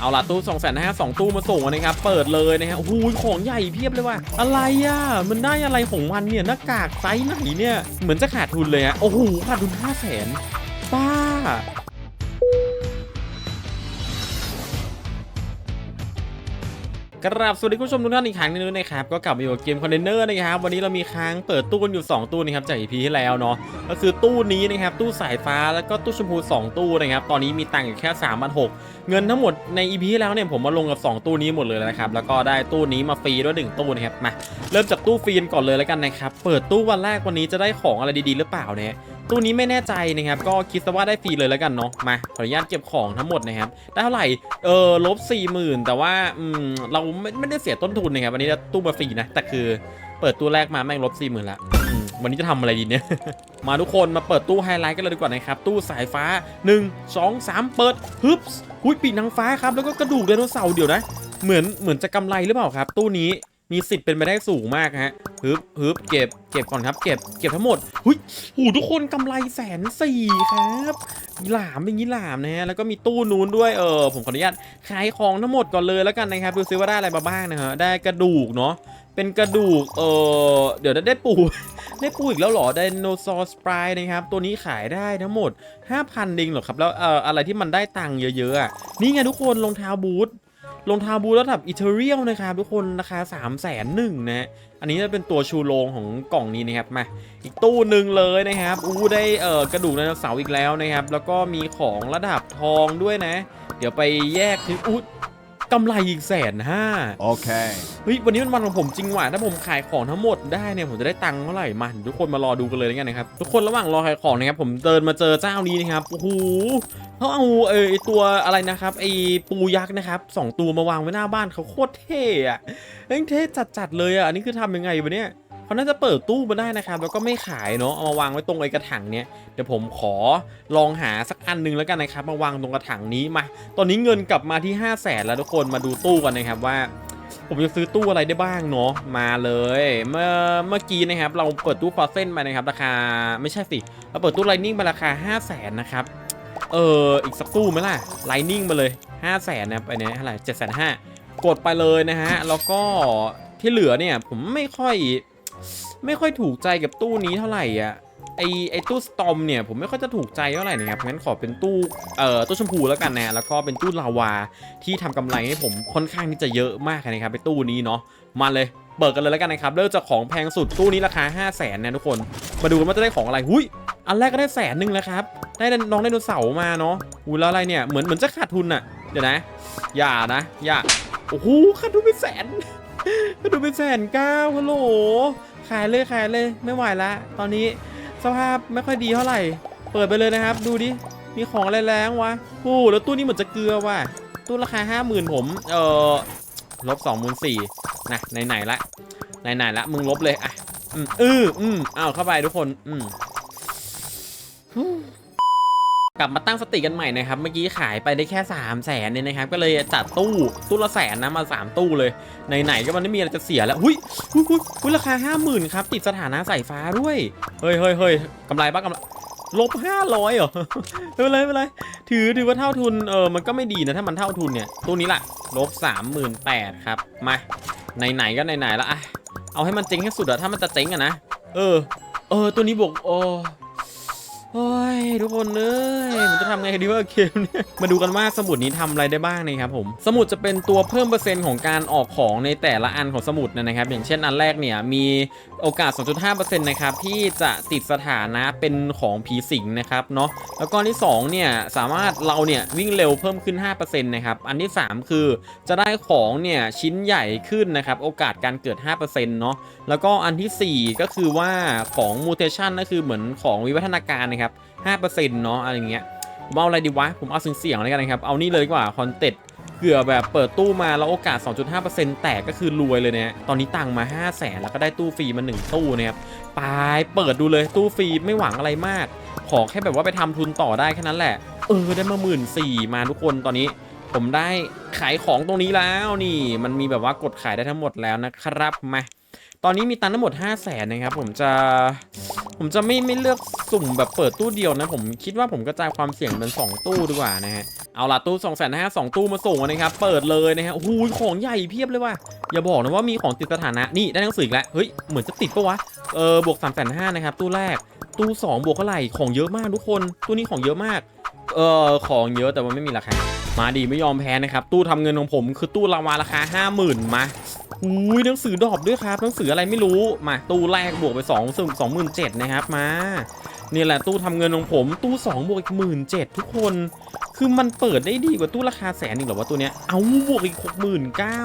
เอาล่ะตู้2องแสนห้าสองตู้มาส่งนะครับ เปิดเลยนะฮะโอ้โหของใหญ่เพียบเลยว่ะ อะไรอะ มันได้อะไรของมันเนี่ยหน้ากากไซส์ไหนเนี่ย เหมือนจะขาดทุนเลยอะโอ้โห ขาดทุน5้าแสนป้า กราบสวัสดีคุณผู้ชมทุกท่านอีกครั้งหนึงนะครับก็กลับมาอยู่กับเกมคอนเทนเนอร์นะครับวันนี้เรามีค้างเปิดตู้กันอยู่ 2 ตู้นะครับจาก EP ที่แล้วเนาะก็คือตู้นี้นะครับตู้สายฟ้าแล้วก็ตู้ชมพู 2 ตู้นะครับตอนนี้มีตังค์อยู่แค่3 6 0 0เงินทั้งหมดใน EP ที่แล้วเนี่ยผมมาลงกับ 2 ตู้นี้หมดเลยนะครับแล้วก็ได้ตู้นี้มาฟรีด้วย 1 ตู้นะครับมาเริ่มจากตู้ฟรีก่อนเลยแล้วกันนะครับเปิดตู้วันแรกวันนี้จะได้ของอะไรดีๆ หรือเปล่าเนี่ยตู้นี้ไม่แน่ใจนะครับก็คิดซะว่าได้ฟรีเลยแล้วกันเนาะมาขออนุญาตเก็บของทั้งหมดนะครับได้เท่าไหร่เออลบ4 0,000แต่ว่าอืมเราไม่ไม่ได้เสียต้นทุนนะครับวันนี้ตู้มาฟรีนะ แต่คือเปิดตู้แรกมาแม่งลบ4 0,000ละอืมวันนี้จะทำอะไรดีเนี่ย มาทุกคนมาเปิดตู้ไฮไลท์กันเลยดีกว่านะครับ ตู้สายฟ้า 1 2 3 เปิดฮึบหุยปีนางฟ้าครับ แล้วก็กระดูกไดโนเสาร์เดี๋ยวนะ เหมือนเหมือนจะกำไรหรือเปล่าครับ ตู้นี้ มีสิทธิ์เป็นไปได้สูงมากฮะฮึบฮึบเก็บเก็บก่อนครับ เก็บเก็บทั้งหมดหุยหูทุกคนกำไรแสนสี่ครับหลามเป็นงี้หลามนะฮะแล้วก็มีตู้นู้นด้วยเออผมขออนุญาตขายของทั้งหมดก่อนเลยแล้วกันนะครับดูซิว่าได้อะไรมาบ้างนะฮะได้กระดูกเนาะเป็นกระดูกเออเดี๋ยวได้ปูได้ปูอีกแล้วหรอไดโนเสาร์สปรายนะครับตัวนี้ขายได้ทั้งหมด 5,000ดิงเหรอครับแล้วเอออะไรที่มันได้ตังค์เยอะๆอะนี่ไงทุกคนรองเท้าบูท รองเท้าบูระดับอิตาเรียลนะครับทุกคนราคา3ามแสนหนึ่งนะอันนี้จะเป็นตัวชูโรงของกล่องนี้นะครับมาอีกตู้หนึ่งเลยนะครับอู้ได้เอ่อกระดูกไดโนเสาร์อีกแล้วนะครับ แล้วก็มีของระดับทองด้วยนะ เดี๋ยวไปแยกที่อู้ กำไรอีกแสนห้า Okay. เฮ้ยวันนี้เป็นวันของผมจริงว่ะถ้าผมขายของทั้งหมดได้เนี่ยผมจะได้ตังค์เท่าไหร่มาเดี๋ยวทุกคนมารอดูกันเลยแล้วกันนะครับทุกคนระหว่างรอขายของนะครับผมเดินมาเจอเจ้านี้นะครับโอ้โหเขาเอาเออไอตัวอะไรนะครับไอปูยักษ์นะครับสองตัวมาวางไว้หน้าบ้านเขาโคตรเท่อะเอ้ยเท่จัดๆเลยอะอันนี้คือทำยังไงวะเนี่ย เขาน่าจะเปิดตู้มาได้นะครับ แล้วก็ไม่ขายเนาะเอามาวางไว้ตรงไอ้กระถางเนี่ยเดี๋ยวผมขอลองหาสักอันหนึงแล้วกันนะครับ มาวางตรงกระถางนี้มา ตอนนี้เงินกลับมาที่ 5 0 0แสนแล้วทุกคนมาดูตู้กันนะครับว่า ผมจะซื้อตู้อะไรได้บ้างเนาะมาเลย เมื่อเมื่อกี้นะครับ เราเปิดตู้ฟอสเซนไปนะครับ ราคาไม่ใช่สิเราเปิดตู้ไลนิ่งมาราคา 5 0 0แสนนะครับเอออีกสักตู้ไหมล่ะไลนิ่งมาเลย5 0 0แสนนะครับอันนี้เท่าไหร่เจ็ดแสนห้ากดไปเลยนะฮะแล้วก็ที่เหลือเนี่ยผมไม่ค่อย ไม่ค่อยถูกใจกับตู้นี้เท่าไหร่อะไอไอตู้สตอมเนี่ยผมไม่ค่อยจะถูกใจเท่าไหร่นะครับงั้นขอเป็นตู้เอ่อตู้ชมพูแล้วกันนะแล้วก็เป็นตู้ลาวาที่ทำกำไรให้ผมค่อนข้างที่จะเยอะมากนะครับไปตู้นี้เนาะมาเลยเปิดกันเลยแล้วกันนะครับเริ่มจากของแพงสุดตู้นี้ราคา 5 0 0แสนนะทุกคนมาดูกันว่าจะได้ของอะไรหุยอันแรกก็ได้แสนหนึ่งแล้วครับได้น้องไดโนเสาร์มาเนาะอุ้ยแล้วอะไรเนี่ยเหมือนเหมือนจะขาดทุนอะเดี๋ยวนะ อย่านะอย่าโอ้โหขาดทุนเป็นแสนขาดทุนเป็นแสนเก้าฮัลโหล ขายเลยขายเลยไม่ไหวละตอนนี้สภาพไม่ค่อยดีเท่าไหร่ เปิดไปเลยนะครับ ดูดิ มีของอะไรแรงวะโอ้แล้วตู้นี้เหมือนจะเกลือว่ะ ตู้ราคาห้าหมื่นผม เออลบสองหมื่นสี่นะไหนๆละไหนๆละมึงลบเลยอะอืมอืออืมเอาเข้าไปทุกคน อืม กลับมาตั้งสติกันใหม่นะครับ เมื่อกี้ขายไปได้แค่3 0 0แสนเนี่ยนะครับ ก็เลยจัดตู้ตู้ละแสนนะมา 3 ตู้เลยไหนๆก็มันไม่มีอะไรจะเสียแล้วหุ้ยหุ้ยหุยหุยราคา 50,000ครับติดสถานะสายฟ้าด้วย เฮ้ยเฮ้ยเฮ้ยกำไรปะกำไรลบห้าร้อยเหรอไม่เป็นไรไม่เป็นไรถือถือว่าเท่าทุนเออมันก็ไม่ดีนะถ้ามันเท่าทุนเนี่ยตัวนี้แหละลบสามหมื่นแปดครับมาไหนๆก็ไหนๆแล้วอะเอาให้มันเจ๊งให้สุดอะถ้ามันจะเจ๊งอะนะเออเออตัวนี้บวกโอ โอ้ยทุกคนเอ้ยผมจะทำไงดีว่าเกมเนี่ยมาดูกันว่าสมุดนี้ทำอะไรได้บ้างนะครับผมสมุดจะเป็นตัวเพิ่มเปอร์เซ็นต์ของการออกของในแต่ละอันของสมุดนะครับอย่างเช่นอันแรกเนี่ยมี โอกาส 2.5%นะครับที่จะติดสถานะเป็นของผีสิงนะครับเนาะแล้วก็อันที่2เนี่ยสามารถเราเนี่ยวิ่งเร็วเพิ่มขึ้น 5%นะครับอันที่ 3 คือจะได้ของเนี่ยชิ้นใหญ่ขึ้นนะครับโอกาสการเกิด 5%เนาะแล้วก็อันทีสี่4 ก็คือว่าของมูเทชันก็คือเหมือนของวิวัฒนาการนะครับ5%เนาะอะไรเงี้ยผมเอาอะไรดีวะ ผมเอาเสียงๆแล้วกันนะครับ เอานี่เลยดีกว่าคอนเต็ด เผื่อแบบเปิดตู้มาแล้วโอกาส 2.5%แตกก็คือรวยเลยเนี่ยตอนนี้ตังมา 5 0 0แสนแล้วก็ได้ตู้ฟรีมา 1 ตู้นะครับไปเปิดดูเลยตู้ฟรีไม่หวังอะไรมาก ขอแค่แบบว่าไปทำทุนต่อได้แค่นั้นแหละ เออได้มาหมื่นสี่มาทุกคนตอนนี้ผมได้ขายของตรงนี้แล้วนี่ มันมีแบบว่ากดขายได้ทั้งหมดแล้วนะครับมา ตอนนี้มีตังทั้งหมด 5 0 0แสนนะครับ ผมจะ ผมจะไม่ไม่เลือกสุ่มแบบเปิดตู้เดียวนะ ผมคิดว่าผมกระจายความเสี่ยงเป็น 2 ตู้ดีกว่านะฮะ เอาละตู้2องแสนห้าสองตู้มาส่งนะครับ เปิดเลยนะฮะ โอ้โห ของใหญ่เพียบเลยว่ะ อย่าบอกนะว่ามีของติดสถานะ นี่ได้หนังสือแล้ว เฮ้ย เหมือนจะติดปะวะ เออ บวก3ามแสนห้านะครับ ตู้แรก ตู้ 2 บวกเท่าไหร่ ของเยอะมากทุกคน ตู้นี้ของเยอะมาก เออ ของเยอะแต่ว่าไม่มีราคา มาดีไม่ยอมแพ้นะครับ ตู้ทำเงินของผมคือตู้ลางวาราคา 50,000มา อุ้ยหนังสือดรอปด้วยครับหนังสืออะไรไม่รู้มาตู้แรกบวกไป2 2 2 7 0 0นะครับมานี่แหละตู้ทำเงินของผมตู้2บวกอีกหมื่นเจ็ดทุกคน คือมันเปิดได้ดีกว่าตู้ราคาแสนอีกเหรอวะตัวเนี้ยเอาบวกอีกหกหมื่นเก้า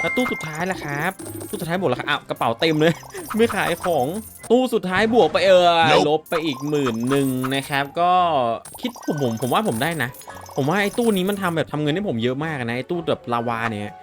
แล้วตู้สุดท้ายล่ะครับ ตู้สุดท้ายบวกราคาอ้าวกระเป๋าเต็มเลย ไม่ขายของตู้สุดท้ายบวกไปเออ Nope ลบไปอีกหมื่นหนึ่งนะครับ ก็คิดผมผมผมว่าผมได้นะ ผมว่าไอ้ตู้นี้มันทำแบบทำเงินให้ผมเยอะมากนะไอ้ตู้แบบลาวาเนี่ย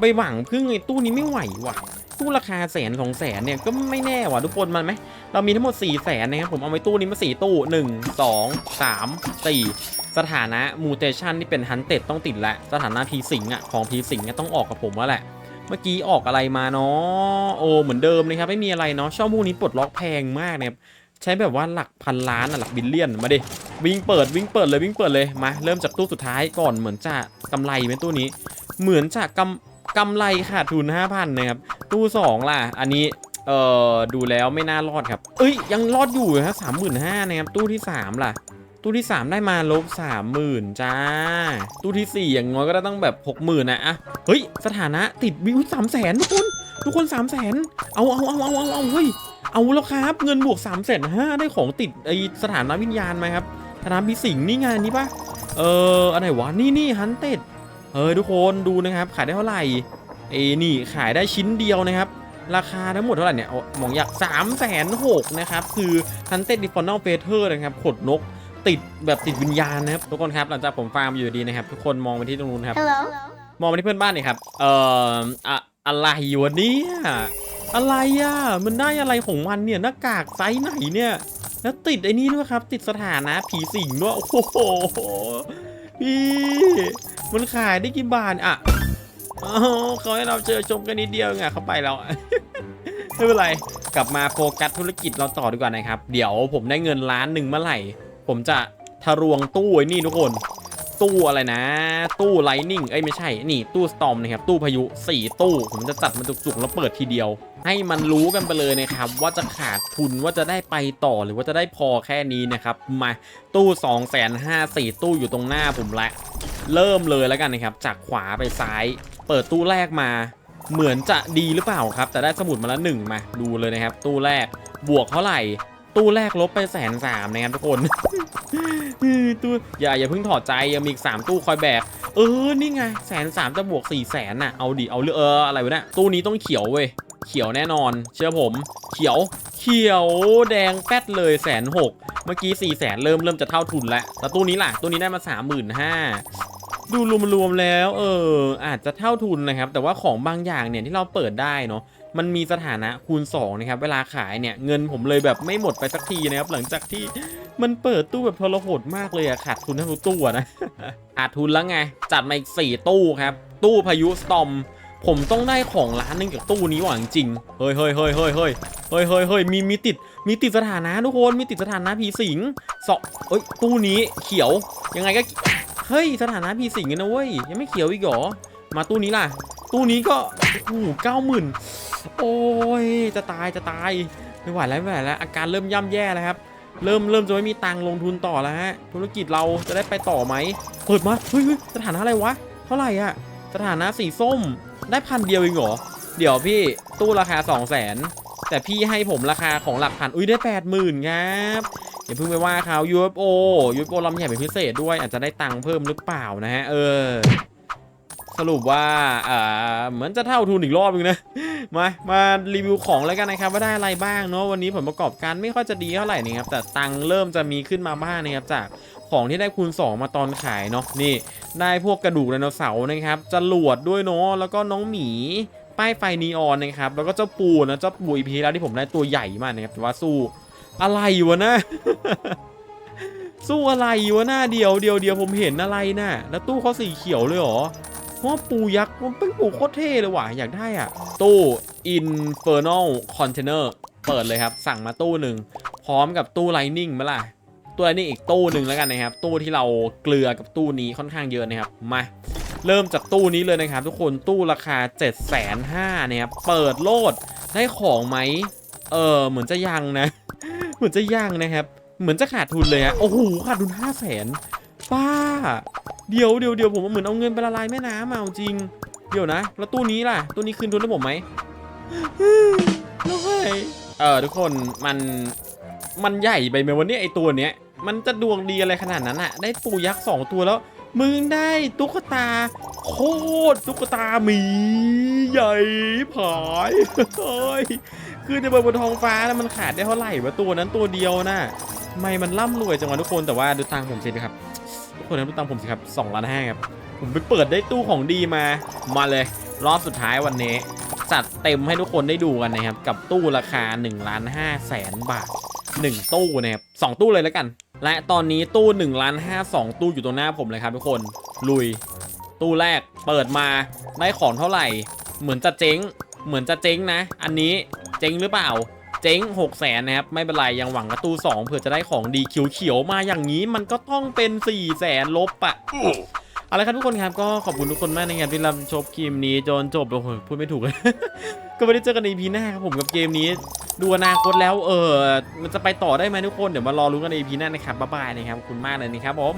ไปหวังพึ่งไอ้ตู้นี้ไม่ไหวว่ะ ตู้ราคาแสนสองแสนเนี่ยก็ไม่แน่ว่ะทุกคนมันไหมเรามีทั้งหมด4ี่แสนนะครับผมเอาไว้ตู้นี้มาสี่ตู้ 1 2 3 4 สถานะมูเทชันที่เป็นฮันเต็ดต้องติดแล้วสถานะพีสิงอะของพีสิงเนี่ยต้องออกกับผมแล้วแหละ เมื่อกี้ออกอะไรมาเนาะโอ้เหมือนเดิมเลยครับไม่มีอะไรเนาะช่องพวกนี้ปลดล็อกแพงมากเนี่ยใช้แบบว่าหลักพันล้านอะหลักบิลเลียนมาดิวิ่งเปิดวิ่งเปิดเลยวิ่งเปิดเลยมาเริ่มจากตู้สุดท้ายก่อนเหมือนจะกำไรเป็นตู้นี้ เหมือนจะกำ กำไรขาดทุน 5,000 นะครับ ตู้สองล่ะ อันนี้ เอ่อ ดูแล้วไม่น่ารอดครับ เอ้ย ยังรอดอยู่ฮะสามหมื่นห้านะครับ ตู้ที่สามล่ะ ตู้ที่สามได้มาลบสามหมื่นจ้า ตู้ที่สี่อย่างน้อยก็ได้ต้องแบบหกหมื่นนะอะเฮ้ย สถานะติดวิวสามแสนทุกคน ทุกคนสามแสนเอาเอาเอาเอาเอาเอาเฮ้ย เอาแล้วครับ เงินบวกสามแสนห้าได้ของติดไอสถานะวิญญาณไหมครับสถานะพิสิงนี่ไงานนี้ปะเอออันไหนวะ นี่นี่ฮันเต็ด เฮ้ยทุกคนดูนะครับขายได้เท่าไหร่เอ้นี่ขายได้ชิ้นเดียวนะครับ ราคาทั้งหมดเท่าไหร่เนี่ยเอามองอยาก3ามแสนหกนะครับ คือ Hunted Infernal f a t e r นะครับขดนกติดแบบติดวิญญาณนะครับ ทุกคนครับหลังจากผมฟาร์มอยู่ดีนะครับ ทุกคนมองไปที่ตรงนู้นครับ Hello. มองไปที่เพื่อนบ้านหน่อยครับ เอ่ออะอะไรวะเนี่ยอะไรอะมันได้อะไรของมันเนี่ยหน้ากากไซส์ไหนเนี่ย แล้วติดไอ้นี่ด้วยครับ ติดสถานะผีสิงด้วยโอ้โห พี่มันขายได้กี่บาทอะอ๋อเขาให้เราเจอชมกันนิดเดียวไงเขาไปแล้วไม่เป็นไรกลับมาโฟกัสธุรกิจเราต่อดีกว่านะครับ เดี๋ยวผมได้เงินล้านหนึ่งเมื่อไหร่ ผมจะทะรวงตู้ไอ้นี่ทุกคน ตู้อะไรนะ ตู้ไลนิ่งเอ้ยไม่ใช่ นี่ตู้สตอมนะครับ ตู้พายุ 4 ตู้ ผมจะจัดมันจุกๆแล้วเปิดทีเดียว ให้มันรู้กันไปเลยนะครับ ว่าจะขาดทุนว่าจะได้ไปต่อหรือว่าจะได้พอแค่นี้นะครับมาตู้2องแสนห้าสี่ตู้อยู่ตรงหน้าผมละ เริ่มเลยแล้วกันนะครับ จากขวาไปซ้าย เปิดตู้แรกมา เหมือนจะดีหรือเปล่าครับ แต่ได้สมุดมาละหนึ่งมาดูเลยนะครับ ตู้แรกบวกเท่าไหร่ตู้แรกลบไปแสนสามนะครับทุกคนตู้อย่าอย่าเพิ่งถอดใจยังมีอีกสามตู้คอยแบก เออ นี่ไงแสนสามจะบวกสี่แสนน่ะ เอาดิ เอาเรื่องเอออะไรวะเนี่ยตู้นี้ต้องเขียวเว้ย เขียวแน่นอน เชื่อผม เขียว เขียวแดงแป๊ดเลยแสนหกเมื่อกี้สี่แสนเริ่มเริ่มจะเท่าทุนแล้วแล้วตู้นี้ล่ะตู้นี้ได้มาสามหมื่นห้าดูรวมๆแล้ว เออ อาจจะเท่าทุนนะครับ แต่ว่าของบางอย่างเนี่ยที่เราเปิดได้เนาะมันมีสถานะคูณ2นะครับเวลาขายเนี่ยเงินผมเลยแบบไม่หมดไปสักทีนะครับหลังจากที่มันเปิดตู้แบบทรหดมากเลยอะขาดทุนทั้งตู้นะขาดทุนแล้วไง จัดมาอีก 4 ตู้ครับ ตู้พายุสตอม ผมต้องได้ของร้านหนึงจากตู้นี้หว่ะจริง เฮ้ยเฮ้ยเฮ้ยเฮ้ยเฮ้ยเฮ้ยเฮ้ยเฮ้ยมีมีติด มีติดสถานะทุกคน มีติดสถานะผีสิงสองเอ้ย ตู้นี้เขียว ยังไงก็ เฮ้ย สถานะพีสิงนะเว้ย ยังไม่เขียวอีกเหรอ มาตู้นี้ล่ะ ตู้นี้ก็ โอ้โหเก้าหมื่นโอ้ย จะตาย จะตาย ไม่ไหวแล้วไม่ไหวแล้ว อาการเริ่มย่ำแย่แล้วครับ เริ่มเริ่มจะไม่มีตังค์ลงทุนต่อแล้วฮะ ธุรกิจเราจะได้ไปต่อไหม เปิดมา เฮ้ยเฮ้ยสถานะอะไรวะ เท่าไหร่อะ สถานะสีส้มได้พันเดียวเองเหรอ เดี๋ยวพี่ตู้ราคา 2 0 0 0 0นแต่พี่ให้ผมราคาของหลักพัน อุ้ยได้ 80,000ครับอย่าเพิ่งไปว่าเขา UFO UFO ลำใหญ่เป็นพิเศษด้วยอาจจะได้ตังค์เพิ่มหรือเปล่านะฮะ เออ สรุปว่าอ่าเหมือนจะเท่าทุนอีกรอบนึงนะ มา มารีวิวของแล้วกันนะครับ ว่าได้อะไรบ้างเนาะวันนี้ผลประกอบการไม่ค่อยจะดีเท่าไหร่นะครับ แต่ตังเริ่มจะมีขึ้นมาบ้างนะครับจากของที่ได้คูณ 2 มาตอนขายเนาะนี่ ได้พวกกระดูกไดโนเสาร์นะครับจรวดด้วยเนาะแล้วก็น้องหมีป้ายไฟนีออนนะครับแล้วก็เจ้าปูนะเจ้าปูอีพีแล้วที่ผมได้ตัวใหญ่มากนะครับแต่ว่าสู้อะไรวะนะสู้อะไรวะหน้าเดียวเดียวเดียวผมเห็นอะไรน่ะแล้วตู้เขาสีเขียวเลยเหรอ พราะว่าปูยักษ์มันเป็นปูโคตรเท่เลยว่ะอยากได้อะ ตู้ Infernal Container เปิดเลยครับ สั่งมาตู้หนึ่งพร้อมกับตู้ Lightning มาล่ะตัวนี้อีกตู้หนึ่งแล้วกันนะครับ ตู้ที่เราเกลือกับตู้นี้ค่อนข้างเยอะนะครับมาเริ่มจากตู้นี้เลยนะครับ ทุกคนตู้ราคา 7 5 0 0 0นะครับเปิดโลดได้ของไหมเออเหมือนจะยังนะ เหมือนจะยังนะครับ เหมือนจะขาดทุนเลยฮะโอ้โหขาดทุน 5 0 0 0 0 ป้า เดี๋ยวเดี๋ยวเดี๋ยวผมเหมือนเอาเงินไปละลายแม่น้ำมาเอาจริง เดี๋ยวนะ แล้วตู้นี้ล่ะ ตู้นี้คืนทุนให้ผมไหมแล้วไงเออทุกคนมันมันใหญ่ไปไหมวันนี้ไอตัวเนี้ย มันจะดวงดีอะไรขนาดนั้นอะได้ปูยักษ์สองตัวแล้ว มึงได้ตุ๊กตา โคตรตุ๊กตาหมีใหญ่ผายเฮ้ยคือในบนท้องฟ้าแล้วมันขาดได้เท่าไหร่วะตัวนั้นตัวเดียวนะทำไม่มันร่ำรวยจังวะทุกคนแต่ว่าดูตังค์ผมสิครับ ทุกคนนะดูตังผมสิครับสองล้านห้าครับ ผมไปเปิดได้ตู้ของดีมา มาเลย รอบสุดท้ายวันนี้จัดเต็มให้ทุกคนได้ดูกันนะครับ กับตู้ราคา1ล้าน5แสนบาท 1 ตู้นะครับสองตู้เลยแล้วกัน และตอนนี้ตู้1ล้าน5 2ตู้อยู่ตรงหน้าผมเลยครับทุกคนลุย ตู้แรกเปิดมาได้ของเท่าไหร่ เหมือนจะเจ๊ง เหมือนจะเจ๊งนะ อันนี้เจ๊งหรือเปล่า เจ๊ง6 0แสนนะครับ ไม่เป็นไร ยังหวังกับตู้2เผื่อจะได้ของดีเขียวๆมาอย่างนี้มันก็ต้องเป็น4 0แสนลบอะเอาละครับทุกคนครับก็ขอบคุณทุกคนมากในงานที่รับชมเกมนี้จนจบโอ้โหพูดไม่ถูกเลย ก็ไม่ได้เจอกันในพีหน้าครับผมกับเกมนี้ ดูอนาคตแล้วเออมันจะไปต่อได้ไหมทุกคนเดี๋ยวมารอรู้กันในพีหน้านะครับบ๊ายบายนะครับขอบคุณมากเลยนะครับผม